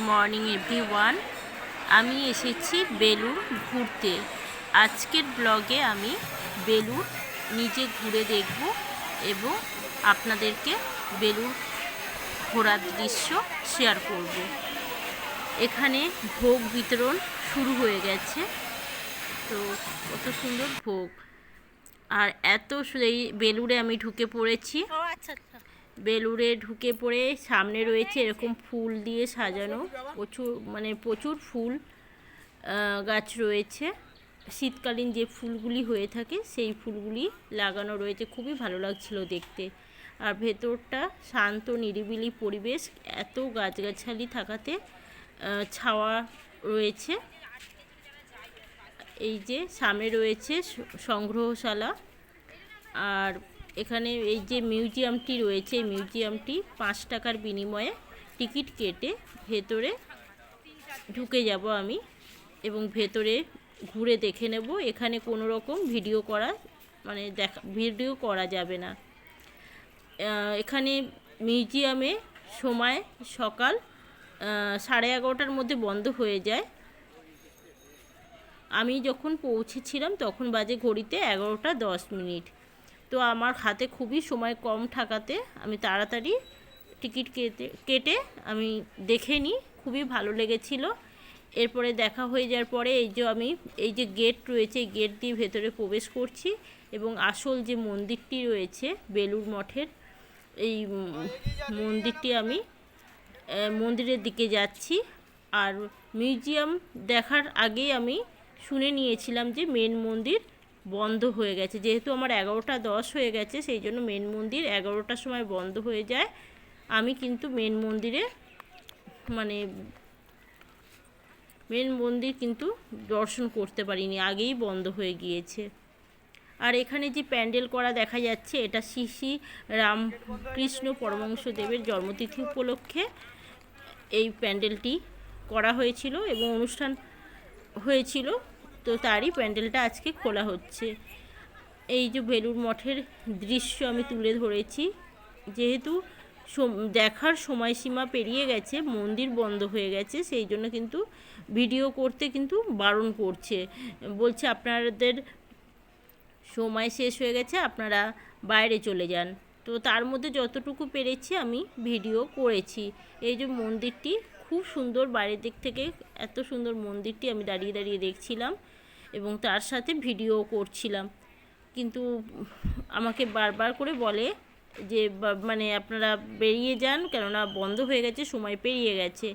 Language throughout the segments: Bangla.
Morning everyone. আমি এসেছি বেলুর ঘুরতে। আজকের ব্লগে আমি বেলুর নিজে ঘুরে দেখব এবং আপনাদেরকে বেলুর ঘোরার দৃশ্য শেয়ার করব। এখানে ভোগ বিতরণ শুরু হয়ে গেছে। তো কত সুন্দর ভোগ। আর এত এই বেলুড়ে আমি ঢুকে পড়েছি। আচ্ছা। বেলুড়ে ঢুকে পড়ে সামনে রয়েছে এরকম ফুল দিয়ে সাজানো। প্রচুর মানে প্রচুর ফুল গাছ রয়েছে। শীতকালীন যে ফুলগুলি হয়ে থাকে, সেই ফুলগুলি লাগানো রয়েছে। খুবই ভালো লাগছিল দেখতে। আর ভেতরটা শান্ত, নিরিবিলি পরিবেশ, এত গাছগাছালি থাকাতে ছাওয়া রয়েছে। এই যে সামনে রয়েছে সংগ্রহশালা। আর এখানে এই যে মিউজিয়ামটি রয়েছে মিউজিয়ামটি পাঁচ টাকার বিনিময়ে টিকিট কেটে ভেতরে ঢুকে যাব আমি এবং ভেতরে ঘুরে দেখে নেব। এখানে কোনো রকম ভিডিও করা মানে দেখা, ভিডিও করা যাবে না। এখানে মিউজিয়ামে সময় সকাল সাড়ে এগারোটার মধ্যে বন্ধ হয়ে যায়। আমি যখন পৌঁছেছিলাম তখন বাজে ঘড়িতে এগারোটা দশ মিনিট। তো আমার হাতে খুবই সময় কম থাকাতে আমি তাড়াতাড়ি টিকিট কেটে কেটে আমি দেখে নিই, খুবই ভালো লেগেছিল। এরপরে দেখা হয়ে যাওয়ার পরে এই যে আমি, এই যে গেট রয়েছে গেট দিয়ে ভেতরে প্রবেশ করছি এবং আসল যে মন্দিরটি রয়েছে বেলুর মঠের, এই মন্দিরটি আমি মন্দিরের দিকে যাচ্ছি। আর মিউজিয়াম দেখার আগেই আমি শুনে নিয়েছিলাম যে মেন মন্দির বন্ধ হয়ে গেছে। যেহেতু আমার এগারোটা দশ হয়ে গেছে, সেই জন্য মেন মন্দির এগারোটার সময় বন্ধ হয়ে যায়। আমি কিন্তু মেন মন্দিরে মানে মেন মন্দির কিন্তু দর্শন করতে পারিনি, আগেই বন্ধ হয়ে গিয়েছে। আর এখানে যে প্যান্ডেল করা দেখা যাচ্ছে, এটা শ্রী শ্রী রামকৃষ্ণ পরমহংসদেবের জন্মতিথি উপলক্ষে এই প্যান্ডেলটি করা হয়েছিল এবং অনুষ্ঠান হয়েছিল। তো তারই প্যান্ডেলটা আজকে খোলা হচ্ছে। এই যে বেলুর মঠের দৃশ্য আমি তুলে ধরেছি। যেহেতু দেখার সময়সীমা পেরিয়ে গেছে, মন্দির বন্ধ হয়ে গেছে, সেই জন্য কিন্তু ভিডিও করতে কিন্তু বারণ করছে। বলছে, আপনাদের সময় শেষ হয়ে গেছে, আপনারা বাইরে চলে যান। তো তার মধ্যে যতটুকু পেরেছি আমি ভিডিও করেছি। এই যে মন্দিরটি খুব সুন্দর বাইরের দিক থেকে এত সুন্দর মন্দিরটি আমি দাঁড়িয়ে দাঁড়িয়ে দেখছিলাম এবং তার সাথে ভিডিও করছিলাম। কিন্তু আমাকে বারবার করে বলে যে মানে আপনারা বেরিয়ে যান কেননা বন্ধ হয়ে গেছে, সময় পেরিয়ে গেছে।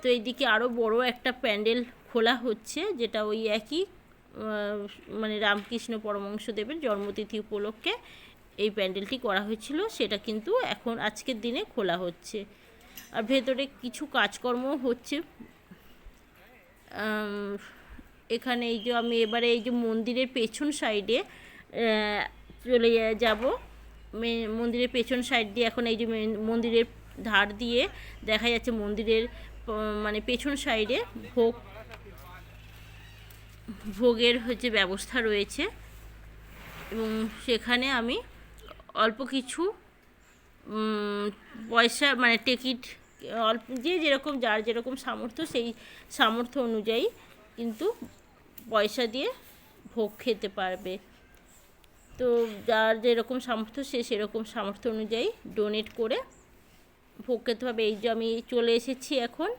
তো এইদিকে আরও বড় একটা প্যান্ডেল খোলা হচ্ছে, যেটা ওই একই মানে রামকৃষ্ণ পরমহংসদেবের জন্মতিথি উপলক্ষে এই প্যান্ডেলটি করা হয়েছিল। সেটা কিন্তু এখন আজকের দিনে খোলা হচ্ছে। আর ভেতরে কিছু কাজকর্ম হচ্ছে। এখানে এই যে আমি এবারে এই যে মন্দিরের পেছন সাইডে চলে যাব। মন্দিরের পেছন সাইড দিয়ে এখন এই যে মেন- মন্দিরের ধার দিয়ে দেখা যাচ্ছে মন্দিরের মানে পেছন সাইডে ভোগ, ভোগের হচ্ছে ব্যবস্থা রয়েছে। এবং সেখানে আমি অল্প কিছু পয়সা মানে টিকিট অল্প, যে যেরকম, যার যেরকম সামর্থ্য, সেই সামর্থ্য অনুযায়ী কিন্তু পয়সা দিয়ে ভোগ খেতে পারবে। তো যার যেরকম সামর্থ্য, সে সেরকম সামর্থ্য অনুযায়ী ডোনেট করে ভোগ খেতে হবে এই যে আমি চলে এসেছি এখন।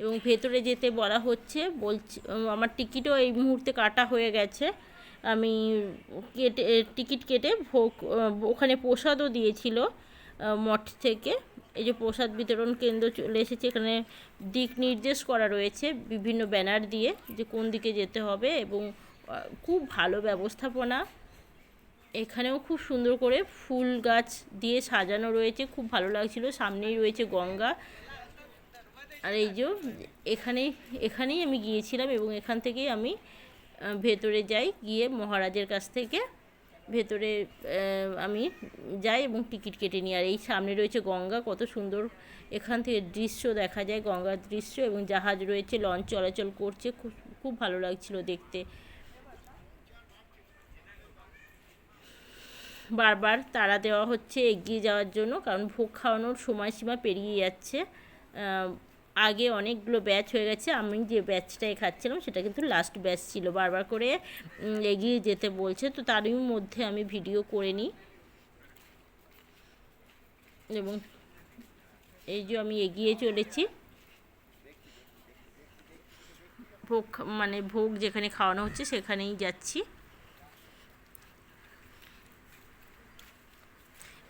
এবং ভেতরে যেতে বলা হচ্ছে, বলছি, আমার টিকিটও এই মুহূর্তে কাটা হয়ে গেছে। আমি কেটে টিকিট কেটে ভোগ ওখানে প্রসাদও দিয়েছিল মঠ থেকে। এই যে প্রসাদ বিতরণ কেন্দ্র চলে এসেছে, এখানে দিক নির্দেশ করা রয়েছে বিভিন্ন ব্যানার দিয়ে যে কোন দিকে যেতে হবে এবং খুব ভালো ব্যবস্থাপনা। এখানেও খুব সুন্দর করে ফুল গাছ দিয়ে সাজানো রয়েছে, খুব ভালো লাগছিল। সামনেই রয়েছে গঙ্গা। আর এই যে এখানেই এখানেই আমি গিয়েছিলাম এবং এখান থেকেই আমি ভেতরে যাই, গিয়ে মহারাজের কাছ থেকে ভেতরে আমি যাই এবং টিকিট কেটে নিই। আর এই সামনে রয়েছে গঙ্গা, কত সুন্দর এখান থেকে দৃশ্য দেখা যায়, গঙ্গার দৃশ্য এবং জাহাজ রয়েছে লঞ্চ চলাচল করছে, খুব খুব ভালো লাগছিল দেখতে। বারবার তাড়া দেওয়া হচ্ছে এগিয়ে যাওয়ার জন্য, কারণ ভোগ খাওয়ানোর সময়সীমা পেরিয়ে যাচ্ছে। আগে অনেকগুলো ব্যাচ হয়ে গেছে, আমি যে ব্যাচটায় খাচ্ছিলাম সেটা কিন্তু লাস্ট ব্যাচ ছিল। বারবার করে এগিয়ে যেতে বলছে, তো তারই মধ্যে আমি ভিডিও করে নিই। এবং এই যে আমি এগিয়ে চলেছি। ভোগ মানে ভোগ যেখানে খাওয়ানো হচ্ছে সেখানেই যাচ্ছি।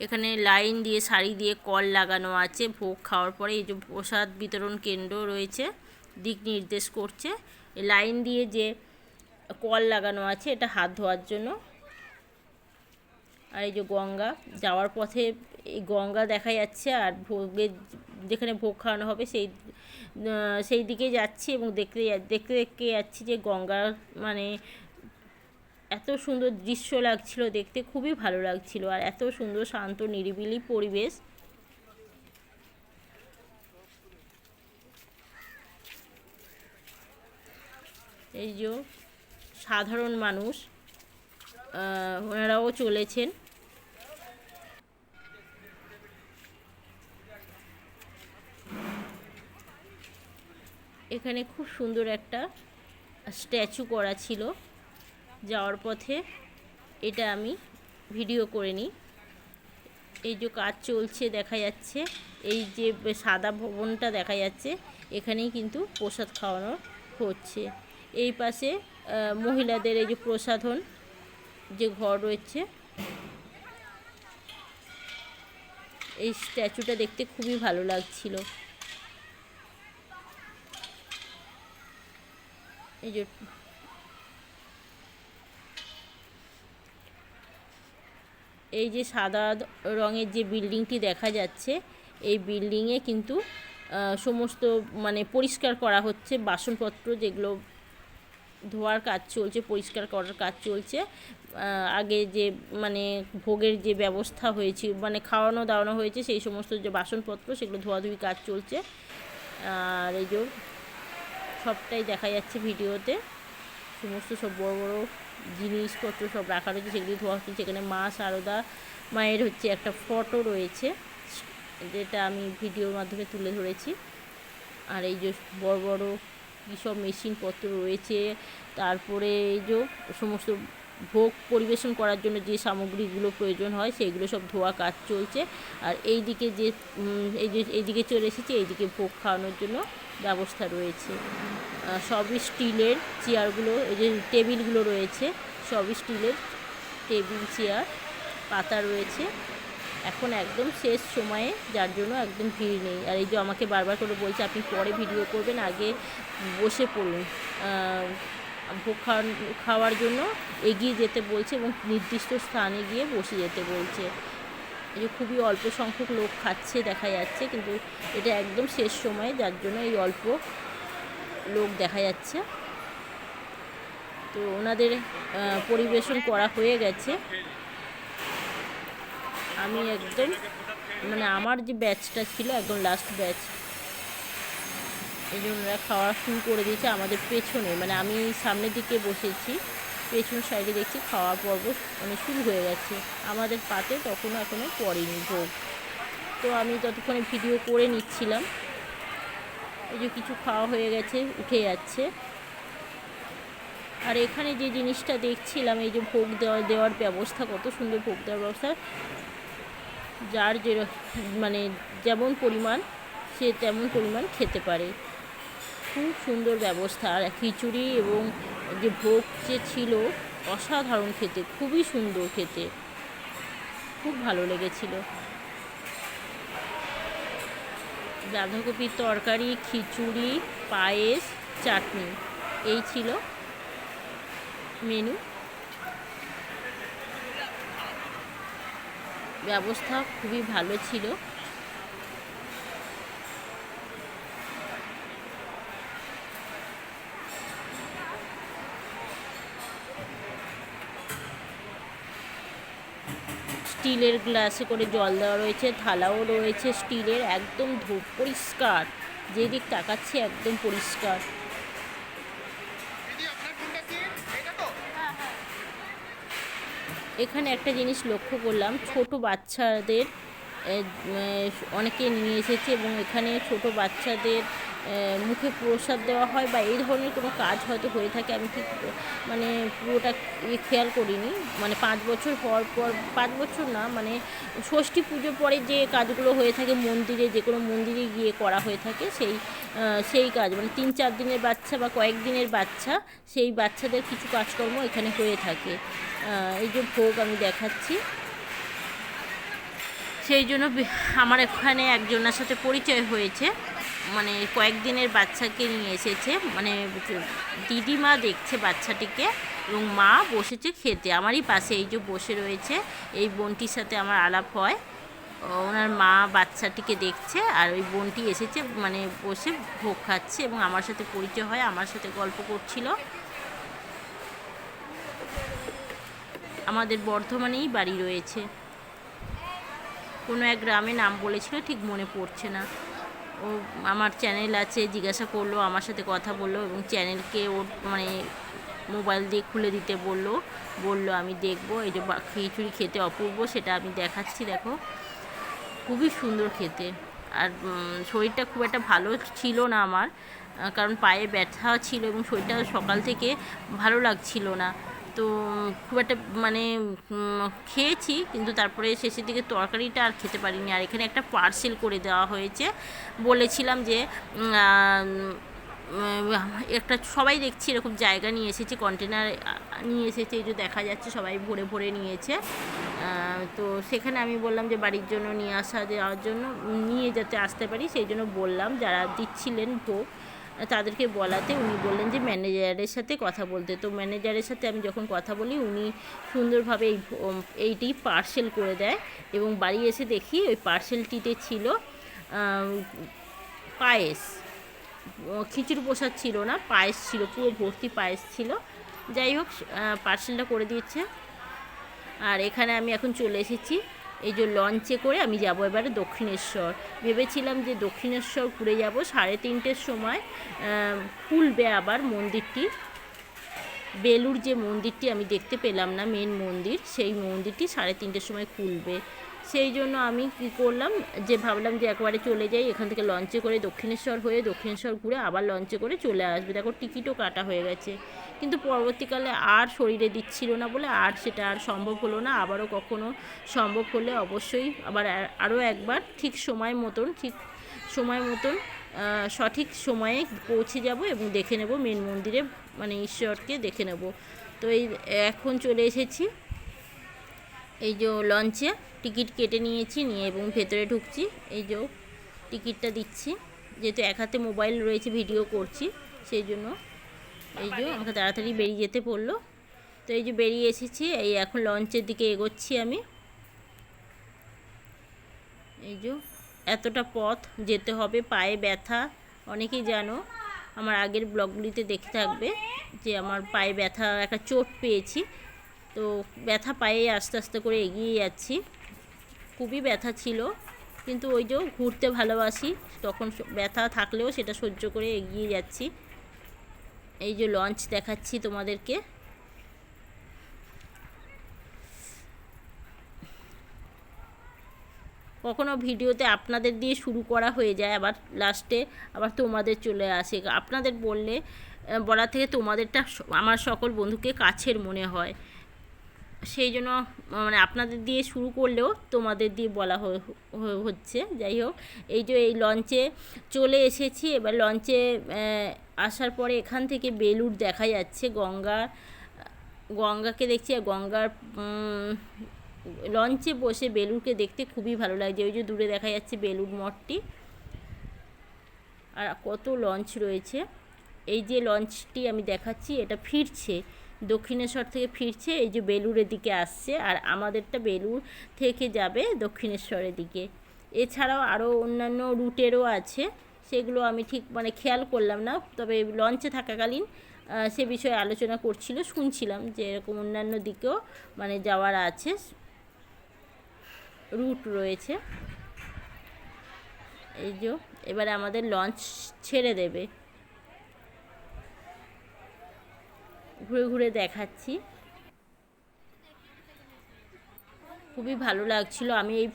এখানে লাইন দিয়ে শাড়ি দিয়ে কল লাগানো আছে। ভোগ খাওয়ার পরে এই যে প্রসাদ বিতরণ কেন্দ্র রয়েছে, দিক নির্দেশ করছে। লাইন দিয়ে যে কল লাগানো আছে, এটা হাত ধোয়ার জন্য। আর এই যে গঙ্গা, যাওয়ার পথে এই গঙ্গা দেখা যাচ্ছে আর ভোগের যেখানে ভোগ খাওয়ানো হবে সেই সেই দিকে যাচ্ছি এবং দেখতে দেখতে দেখতে যাচ্ছি যে গঙ্গা মানে এত সুন্দর দৃশ্য লাগছিল দেখতে, খুবই ভালো লাগছিল আর এত সুন্দর, শান্ত, নিরিবিলি পরিবেশ। এই যে সাধারণ মানুষ ওনারাও চলেছেন। এখানে খুব সুন্দর একটা স্ট্যাচু করা ছিল। যাওয়ার পথে এটা আমি ভিডিও করে নিই। এই যে কাজ চলছে, দেখা যাচ্ছে। এই যে সাদা ভবনটা দেখা যাচ্ছে, এখানেই কিন্তু প্রসাদ খাওয়ানো হচ্ছে। এই পাশে মহিলাদের এই যে প্রসাধন যে ঘর রয়েছে, এই স্ট্যাচুটা দেখতে খুবই ভালো লাগছিল। এই যে এই যে সাদা রঙের যে বিল্ডিংটি দেখা যাচ্ছে, এই বিল্ডিংয়ে কিন্তু সমস্ত মানে পরিষ্কার করা হচ্ছে, বাসনপত্র যেগুলো ধোয়ার কাজ চলছে, পরিষ্কার করার কাজ চলছে। আগে যে মানে ভোগের যে ব্যবস্থা হয়েছে মানে খাওয়ানো দাওয়ানো হয়েছে, সেই সমস্ত যে বাসনপত্র, সেগুলো ধোয়াধুয়ি কাজ চলছে। আর এই যে সবটাই দেখা যাচ্ছে ভিডিওতে। সমস্ত সব বড় বড় জিনিসপত্র সব রাখা রয়েছে, সেগুলি ধোয়া হচ্ছে। সেখানে মা সারদা মায়ের হচ্ছে একটা ফটো রয়েছে, যেটা আমি ভিডিওর মাধ্যমে তুলে ধরেছি। আর এই যে বড় বড় কী সব মেশিনপত্র রয়েছে। তারপরে এই যে সমস্ত ভোগ পরিবেশন করার জন্য যে সামগ্রীগুলো প্রয়োজন হয় সেইগুলো সব ধোয়া কাজ চলছে। আর এই দিকে যে এই যে, এইদিকে চলে এসেছে, এইদিকে ভোগ খাওয়ানোর জন্য ব্যবস্থা রয়েছে। সবই স্টিলের চেয়ারগুলো, এই যে টেবিলগুলো রয়েছে সবই স্টিলের টেবিল, চেয়ার, পাতা রয়েছে। এখন একদম শেষ সময়ে, যার জন্য একদম ভিড় নেই। আর এই যে আমাকে বারবার করে বলছে, আপনি পরে ভিডিও করবেন, আগে বসে পড়ুন। ভোগ খাওয়ার জন্য এগিয়ে যেতে বলছে এবং নির্দিষ্ট স্থানে গিয়ে বসে যেতে বলছে। এই যে খুবই অল্প সংখ্যক লোক খাচ্ছে দেখা যাচ্ছে, কিন্তু এটা একদম শেষ সময়ে, যার জন্য এই অল্প লোক দেখা যাচ্ছে। তো ওনাদের পরিবেশন করা হয়ে গেছে। আমি একদম মানে আমার যে ব্যাচটা ছিল, একদম লাস্ট ব্যাচ এই জন্য খাওয়া শুরু করে দিয়েছে আমাদের পেছনে। মানে আমি সামনের দিকে বসেছি, পেছন সাইডে দেখছি খাওয়া পর্ব মানে শুরু হয়ে গেছে। আমাদের পাতে তখনও এখনও পড়েনি ভোগ। তো আমি ততক্ষণে ভিডিও করে নিচ্ছিলাম। এই যে কিছু খাওয়া হয়ে গেছে, উঠে যাচ্ছে। আর এখানে যে জিনিসটা দেখছিলাম, এই যে ভোগ দেওয়া, দেওয়ার ব্যবস্থা, কত সুন্দর ভোগ দেওয়ার ব্যবস্থা। যার যে মানে যেমন পরিমাণ, সে তেমন পরিমাণ খেতে পারে। খুব সুন্দর ব্যবস্থা। আর খিচুড়ি এবং যে ভোগ যে ছিল, অসাধারণ খেতে, খুবই সুন্দর খেতে। খুব ভালো লেগেছিল। বাঁধাকপির তরকারি, খিচুড়ি, পায়েস, চাটনি, এই ছিল মেনু ব্যবস্থা খুবই ভালো ছিল। স্টিলের গ্লাসে করে জল দেওয়া রয়েছে, থালাও রয়েছে। স্টিলের একদম পরিষ্কার, যেদিক তাকাচ্ছে একদম পরিষ্কার। এখানে একটা জিনিস লক্ষ্য করলাম ছোট বাচ্চাদের অনেকে নিয়ে এসেছে এবং এখানে ছোট বাচ্চাদের মুখে প্রসাদ দেওয়া হয় বা এই ধরনের কোনো কাজ হয়তো হয়ে থাকে, আমি ঠিক মানে পুরোটা ইয়ে খেয়াল করিনি। মানে পাঁচ বছর পর পর, পাঁচ বছর না মানে ষষ্ঠী পুজো পরে যে কাজগুলো হয়ে থাকে মন্দিরে, যে কোনো মন্দিরে গিয়ে করা হয়ে থাকে, সেই সেই কাজ। মানে তিন চার দিনের বাচ্চা বা কয়েক দিনের বাচ্চা, সেই বাচ্চাদের কিছু কাজকর্ম এখানে হয়ে থাকে। এই যে ভোগ আমি দেখাচ্ছি। সেই জন্য আমার এখানে একজনের সাথে পরিচয় হয়েছে। মানে কয়েকদিনের বাচ্চাকে নিয়ে এসেছে। মানে দিদিমা দেখছে বাচ্চাটিকে এবং মা বসেছে খেতে। আমারই পাশে এই যে বসে রয়েছে, এই বোনটির সাথে আমার আলাপ হয়। ওনার মা বাচ্চাটিকে দেখছে আর ওই বোনটি এসেছে মানে বসে ভোগ খাচ্ছে এবং আমার সাথে পরিচয় হয়, আমার সাথে গল্প করছিল। আমাদের বর্ধমানেই বাড়ি রয়েছে। কোনো এক গ্রামে নাম বলেছিল, ঠিক মনে পড়ছে না। ও আমার চ্যানেল আছে, জিজ্ঞাসা করল, আমার সাথে কথা বলল এবং চ্যানেলকে ওর মানে মোবাইল দিয়ে খুলে দিতে বলল। বলল, আমি দেখব, এই যে খিচুড়ি খেতে অপূর্ব, সেটা আমি দেখাচ্ছি, দেখো। খুবই সুন্দর খেতে। আর শরীরটা খুব একটা ভালো ছিল না আমার কারণ পায়ে ব্যথা ছিল এবং শরীরটা সকাল থেকে ভালো লাগছিল না। তো খুব একটা মানে খেয়েছি, কিন্তু তারপরে শেষের দিকে তরকারিটা আর খেতে পারিনি। আর এখানে একটা পার্সেল করে দেওয়া হয়েছে। বলেছিলাম যে একটা সবাই দেখছি এরকম জায়গা নিয়ে এসেছে কন্টেনার নিয়ে এসেছে, এই যে দেখা যাচ্ছে সবাই ভরে ভরে নিয়েছে। তো সেখানে আমি বললাম যে, বাড়ির জন্য নিয়ে আসা, দেওয়ার জন্য, নিয়ে যাতে আসতে পারি, সেই জন্য বললাম, যারা দিচ্ছিলেন ভোগ তাদেরকে বলাতে উনি বললেন যে ম্যানেজারের সাথে কথা বলতে। তো ম্যানেজারের সাথে আমি যখন কথা বলি, উনি সুন্দরভাবে এই এইটি পার্সেল করে দেয় এবং বাড়ি এসে দেখি ওই পার্সেলটিতে ছিল পায়েস। খিচুড়ি প্রসাদ ছিল না, পায়েস ছিল, পুরো ভর্তি পায়েস ছিল। যাই হোক পার্সেলটা করে দিয়েছে আর এখানে আমি এখন চলে এসেছি। এই যে লঞ্চে করে আমি যাব এবারে দক্ষিণেশ্বর। ভেবেছিলাম যে দক্ষিণেশ্বর ঘুরে যাব, সাড়ে তিনটের সময় খুলবে আবার মন্দিরটি। বেলুর যে মন্দিরটি আমি দেখতে পেলাম না মেন মন্দির, সেই মন্দিরটি সাড়ে তিনটের সময় খুলবে। সেই জন্য আমি কী করলাম, যে ভাবলাম যে একবারে চলে যাই, এখান থেকে লঞ্চে করে দক্ষিণেশ্বর হয়ে দক্ষিণেশ্বর ঘুরে আবার লঞ্চে করে চলে আসবে। দেখো টিকিটও কাটা হয়ে গেছে। কিন্তু পরবর্তীকালে আর শরীরে দিচ্ছিল না বলে আর সেটা আর সম্ভব হলো না। আবারও কখনো সম্ভব হলে অবশ্যই আবার আরও একবার ঠিক সময় মতন, ঠিক সময় মতন সঠিক সময়ে পৌঁছে যাব এবং দেখে নেব মেন মন্দিরে মানে ঈশ্বরকে দেখে নেব। তো এই, এখন চলে এসেছি। এই যে লঞ্চে টিকিট কেটে নিয়েছি, নিয়ে এবং ভেতরে ঢুকছি। এই যে টিকিটটা দিচ্ছি। যেহেতু এক হাতে মোবাইল রয়েছে, ভিডিও করছি, সেই জন্য এই যে আমাকে তাড়াতাড়ি বেরিয়ে যেতে পড়ল। তো এই যে বেরিয়ে এসেছি, এই এখন লঞ্চের দিকে এগোচ্ছি আমি। এই যে এতটা পথ যেতে হবে, পায়ে ব্যথা, অনেকেই জানো, আমার আগের ব্লগগুলিতে দেখে থাকবে যে আমার পায়ে ব্যথা, একটা চোট পেয়েছি। তো ব্যথা পায়ে আস্তে আস্তে করে এগিয়ে যাচ্ছি। খুবই ব্যথা ছিল, কিন্তু ওই যে ঘুরতে ভালোবাসি, তখন ব্যথা থাকলেও সেটা সহ্য করে এগিয়ে যাচ্ছি। এই যে লঞ্চ দেখাচ্ছি তোমাদেরকে। কখনো ভিডিওতে আপনাদের দিয়ে শুরু করা হয়ে যায়, আবার লাস্টে আবার তোমাদের চলে আসে। আপনাদের বললে বলা থেকে তোমাদেরটা আমার সকল বন্ধুকে কাছের মনে হয়। সেই জন্য মানে আপনাদের দিয়ে শুরু করলেও তোমাদের দিয়ে বলা হচ্ছে। যাই হোক, এই যে এই লঞ্চে চলে এসেছি। এবার লঞ্চে আসার পরে এখান থেকে বেলুর দেখা যাচ্ছে। গঙ্গা, গঙ্গাকে দেখছি। আর গঙ্গার লঞ্চে বসে বেলুরকে দেখতে খুবই ভালো লাগছে। ওই যে দূরে দেখা যাচ্ছে বেলুর মঠটি। আর কত লঞ্চ রয়েছে। এই যে লঞ্চটি আমি দেখাচ্ছি, এটা ফিরছে। দক্ষিণেশ্বর থেকে ফিরছে, এই যে বেলুরের দিকে আসছে, আর আমাদেরটা বেলুর থেকে যাবে দক্ষিণেশ্বরের দিকে। এছাড়াও আরও অন্যান্য রুটেরও আছে, সেগুলো আমি ঠিক মানে খেয়াল করলাম না, তবে লঞ্চে থাকাকালীন সে বিষয়ে আলোচনা করছিল, শুনছিলাম যে এরকম অন্যান্য দিকেও মানে যাওয়ার আছে, রুট রয়েছে। এই যে, এবারে আমাদের লঞ্চ ছেড়ে দেবে। ঘুরে ঘুরে দেখাচ্ছি। খুবই ভালো লাগছিল। আমি এই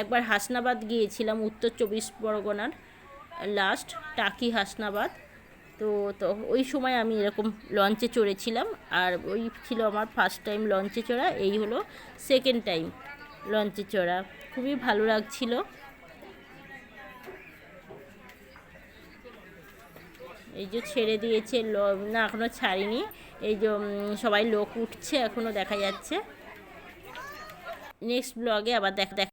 একবার হাসনাবাদ গিয়েছিলাম, উত্তর চব্বিশ পরগনার লাস্ট টাকি হাসনাবাদ। তো তো ওই সময় আমি এরকম লঞ্চে চড়েছিলাম। আর ওই ছিল আমার ফার্স্ট টাইম লঞ্চে চড়া, এই হলো সেকেন্ড টাইম লঞ্চে চড়া। খুবই ভালো লাগছিল। এই যে ছেড়ে দিয়েছে না, এখনও ছাড়িনি। এই যে সবাই লোক উঠছে, এখনও দেখা যাচ্ছে। নেক্সট ব্লগে আবার দেখা দেখা